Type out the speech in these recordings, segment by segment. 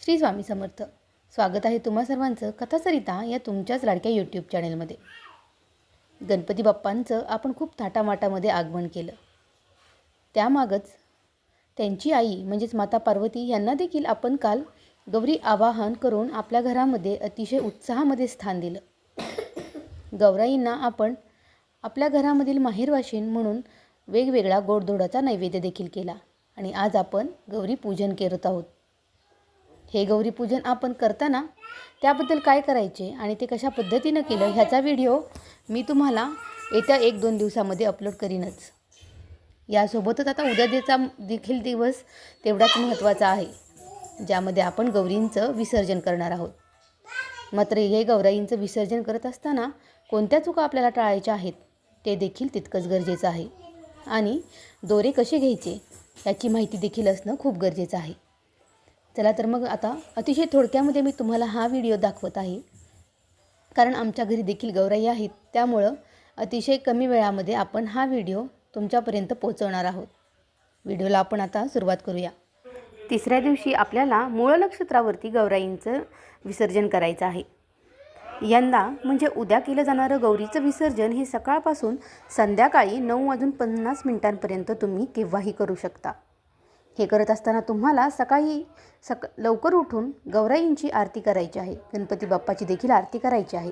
श्री स्वामी समर्थ. स्वागत आहे तुम्हा सर्वांचं कथासरिता या तुमच्याच लाडक्या यूट्यूब चॅनेलमध्ये गणपती बाप्पांचं आपण खूप थाटामाटामध्ये आगमन केलं. त्यामागच त्यांची आई म्हणजेच माता पार्वती यांना देखील आपण काल गौरी आवाहन करून आपल्या घरामध्ये अतिशय उत्साहामध्ये स्थान दिलं. गौराईंना आपण आपल्या घरामधील माहेरवाशीन म्हणून वेगवेगळा गोडधोडाचा नैवेद्य देखील केला आणि आज आपण गौरी पूजन करत आहोत. हे गौरीपूजन आपण करताना त्याबद्दल काय करायचे आणि ते कशा पद्धतीनं केलं ह्याचा व्हिडिओ मी तुम्हाला येत्या एक दोन दिवसामध्ये अपलोड करीनच. यासोबतच आता उद्याचा देखील दिवस तेवढाच महत्त्वाचा आहे ज्यामध्ये आपण गौरींचं विसर्जन करणार आहोत. मात्र हे गौराईंचं विसर्जन करत असताना कोणत्या चुका आपल्याला टाळायच्या आहेत ते देखील तितकंच गरजेचं आहे. आणि दोरे कसे घ्यायचे याची माहिती देखील असणं खूप गरजेचं आहे. चला तर मग आता अतिशय थोडक्यामध्ये मी तुम्हाला हा व्हिडिओ दाखवत आहे. कारण आमच्या घरी देखील गौराई आहेत त्यामुळं अतिशय कमी वेळामध्ये आपण हा व्हिडिओ तुमच्यापर्यंत पोहोचवणार आहोत. व्हिडिओला आपण आता सुरुवात करूया. तिसऱ्या दिवशी आपल्याला मूळ नक्षत्रावरती गौराईंचं विसर्जन करायचं आहे. यंदा म्हणजे उद्या केलं जाणारं गौरीचं विसर्जन हे सकाळपासून संध्याकाळी नऊ वाजून पन्नास मिनिटांपर्यंत तुम्ही केव्हाही करू शकता. हे करत असताना तुम्हाला सकाळी सक लवकर उठून गौराईंची आरती करायची आहे. गणपती बाप्पाची देखील आरती करायची आहे.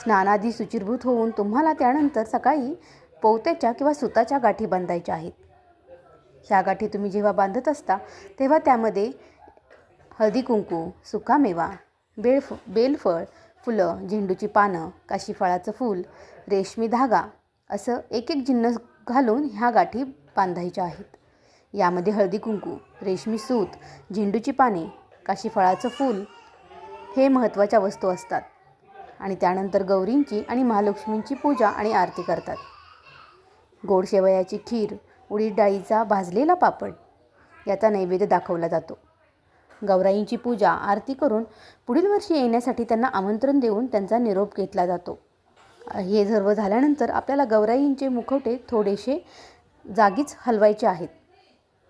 स्नानादी सुचिरभूत होऊन तुम्हाला त्यानंतर सकाळी पोवत्याच्या किंवा सुताच्या गाठी बांधायच्या आहेत. ह्या गाठी तुम्ही जेव्हा बांधत असता तेव्हा त्यामध्ये हळदी कुंकू सुकामेवा बेळफ बेलफळ फुलं झेंडूची पानं काशीफळाचं फूल रेशमी धागा असं एक एक जिन्नस घालून ह्या गाठी बांधायच्या आहेत. यामध्ये हळदी कुंकू रेशमी सूत झेंडूची पाने काशीफळाचं फूल हे महत्त्वाच्या वस्तू असतात. आणि त्यानंतर गौरींची आणि महालक्ष्मींची पूजा आणि आरती करतात. गोड शेवयाची खीर उडीद डाळीचा भाजलेला पापड याचा नैवेद्य दाखवला जातो. गौराईंची पूजा आरती करून पुढील वर्षी येण्यासाठी त्यांना आमंत्रण देऊन त्यांचा निरोप घेतला जातो. हे सर्व झाल्यानंतर आपल्याला गौराईंचे मुखवटे थोडेसे जागीच हलवायचे आहेत.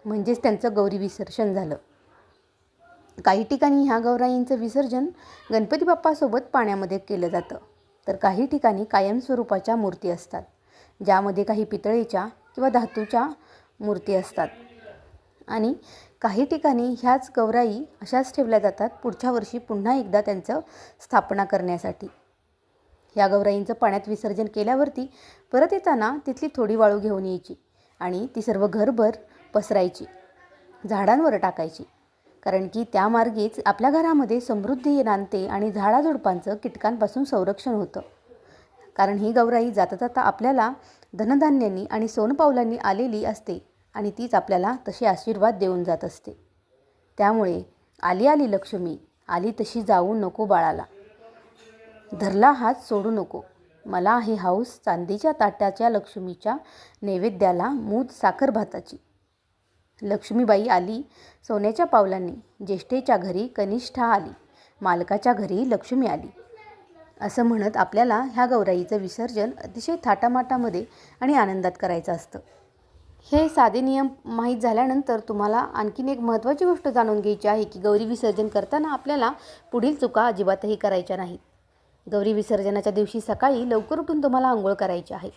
म्हणजेच त्यांचं गौरी विसर्जन झालं. काही ठिकाणी ह्या गौराईंचं विसर्जन गणपती बाप्पासोबत पाण्यामध्ये केलं जातं. तर काही ठिकाणी कायमस्वरूपाच्या मूर्ती असतात ज्यामध्ये काही पितळेच्या किंवा धातूच्या मूर्ती असतात. आणि काही ठिकाणी ह्याच गौराई अशाच ठेवल्या जातात पुढच्या वर्षी पुन्हा एकदा त्यांचं स्थापना करण्यासाठी. ह्या गौराईंचं पाण्यात विसर्जन केल्यावरती परत येताना तिथली थोडी वाळू घेऊन यायची आणि ती सर्व घरभर पसरायची झाडांवर टाकायची. कारण की त्या मार्गेच आपल्या घरामध्ये समृद्धी नांदते आणि झाडाझुडपांचं कीटकांपासून संरक्षण होतं. कारण ही गौराई जाता जाता आपल्याला धनधान्यांनी आणि सोनपावलांनी आलेली असते आणि तीच आपल्याला तसे आशीर्वाद देऊन जात असते. त्यामुळे आली आली लक्ष्मी आली तशी जाऊ नको बाळाला. धरला हात सोडू नको. मला आहे हाऊस चांदीच्या ताट्याच्या लक्ष्मीच्या नैवेद्याला मूद साखर भाताची. लक्ष्मीबाई आली. सोन्याच्या पावलांनी ज्येष्ठेच्या घरी कनिष्ठा आली. मालकाच्या घरी लक्ष्मी आली. असं म्हणत आपल्याला ह्या गौराईचं विसर्जन अतिशय थाटामाटामध्ये आणि आनंदात करायचं असतं. हे साधे नियम माहीत झाल्यानंतर तुम्हाला आणखीन एक महत्त्वाची गोष्ट जाणून घ्यायची आहे की गौरी विसर्जन करताना आपल्याला पुढील चुका अजिबातही करायच्या नाहीत. गौरी विसर्जनाच्या दिवशी सकाळी लवकर उठून तुम्हाला आंघोळ करायची आहे.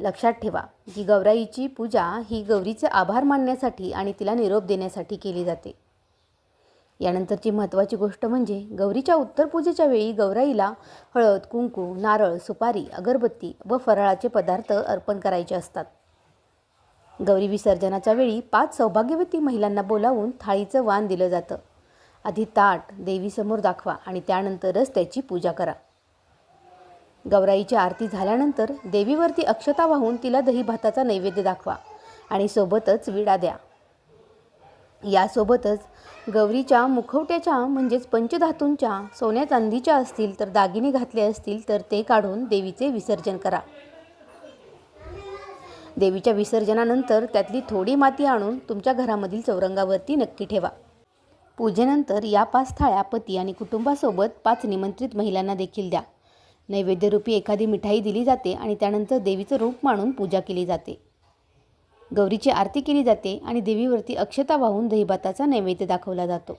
लक्षात ठेवा की गौराईची पूजा ही गौरीचे आभार मानण्यासाठी आणि तिला निरोप देण्यासाठी केली जाते. यानंतरची महत्त्वाची गोष्ट म्हणजे गौरीच्या उत्तर पूजेच्या वेळी गौराईला हळद कुंकू नारळ सुपारी अगरबत्ती व फराळाचे पदार्थ अर्पण करायचे असतात. गौरी विसर्जनाच्या वेळी पाच सौभाग्यवती महिलांना बोलावून थाळीचं वाण दिलं जातं. आधी ताट देवीसमोर दाखवा आणि त्यानंतरच त्याची पूजा करा. गौराईची आरती झाल्यानंतर देवीवरती अक्षता वाहून तिला दहीभाताचा नैवेद्य दाखवा आणि सोबतच विडा द्या. यासोबतच गौरीच्या मुखवट्याच्या म्हणजेच पंचधातूंच्या सोन्या चांदीच्या असतील तर दागिने घातले असतील तर ते काढून देवीचे विसर्जन करा. देवीच्या विसर्जनानंतर त्यातली थोडी माती आणून तुमच्या घरामधील चौरंगावरती नक्की ठेवा. पूजेनंतर या पाच थाळ्या पती आणि कुटुंबासोबत पाच निमंत्रित महिलांना देखील द्या. नैवेद्यरूपी एखादी मिठाई दिली जाते आणि त्यानंतर देवीचं रूप मानून पूजा केली जाते. गौरीची आरती केली जाते आणि देवीवरती अक्षता वाहून दहीभाताचा नैवेद्य दाखवला जातो.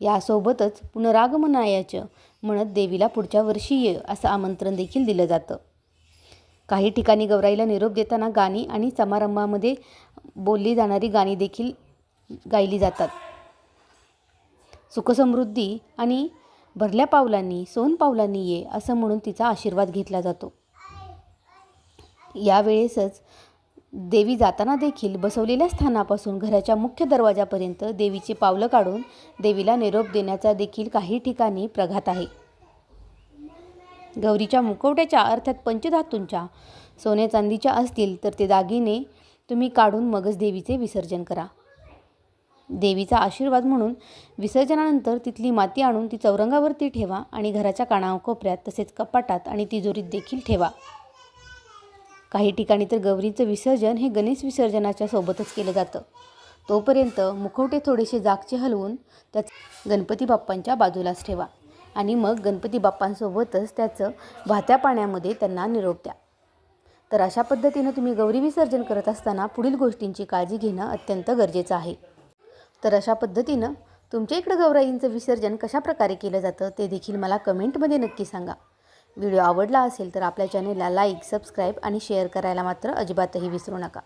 यासोबतच पुनरागमनायाचं म्हणत देवीला पुढच्या वर्षी ये असं आमंत्रण देखील दिलं जातं. काही ठिकाणी गौराईला निरोप देताना गाणी आणि समारंभामध्ये बोलली जाणारी गाणी देखील गायली जातात. सुखसमृद्धी आणि भरल्या पावलांनी सोन पावलांनी ये असं म्हणून तिचा आशीर्वाद घेतला जातो. यावेळेसच देवी जाताना देखील बसवलेल्या स्थानापासून घराच्या मुख्य दरवाजापर्यंत देवीची पावलं काढून देवीला निरोप देण्याचा देखील काही ठिकाणी प्रघात आहे. गौरीच्या मुकवट्याच्या अर्थात पंचधातूंच्या सोने चांदीच्या असतील तर ते दागिने तुम्ही काढून मगच देवीचे विसर्जन करा. देवीचा आशीर्वाद म्हणून विसर्जनानंतर तिथली माती आणून ती चौरंगावरती ठेवा आणि घराच्या कानाकोपऱ्यात तसेच कपाटात आणि तिजोरीत देखील ठेवा. काही ठिकाणी तर गौरीचं विसर्जन हे गणेश विसर्जनाच्या सोबतच केलं जातं. तोपर्यंत मुखवटे थोडेसे जागचे हलवून त्याच गणपती बाप्पांच्या बाजूलाच ठेवा आणि मग गणपती बाप्पांसोबतच त्याचं वाहत्या पाण्यामध्ये त्यांना निरोप द्या. तर अशा पद्धतीनं तुम्ही गौरी विसर्जन करत असताना पुढील गोष्टींची काळजी घेणं अत्यंत गरजेचं आहे. तर अशा पद्धतीनं तुमच्या इकडं गौराईंचं विसर्जन कशाप्रकारे केलं जातं ते देखील मला कमेंटमध्ये नक्की सांगा. व्हिडिओ आवडला असेल तर आपल्या चॅनेलला लाईक सबस्क्राईब आणि शेअर करायला मात्र अजिबातही विसरू नका.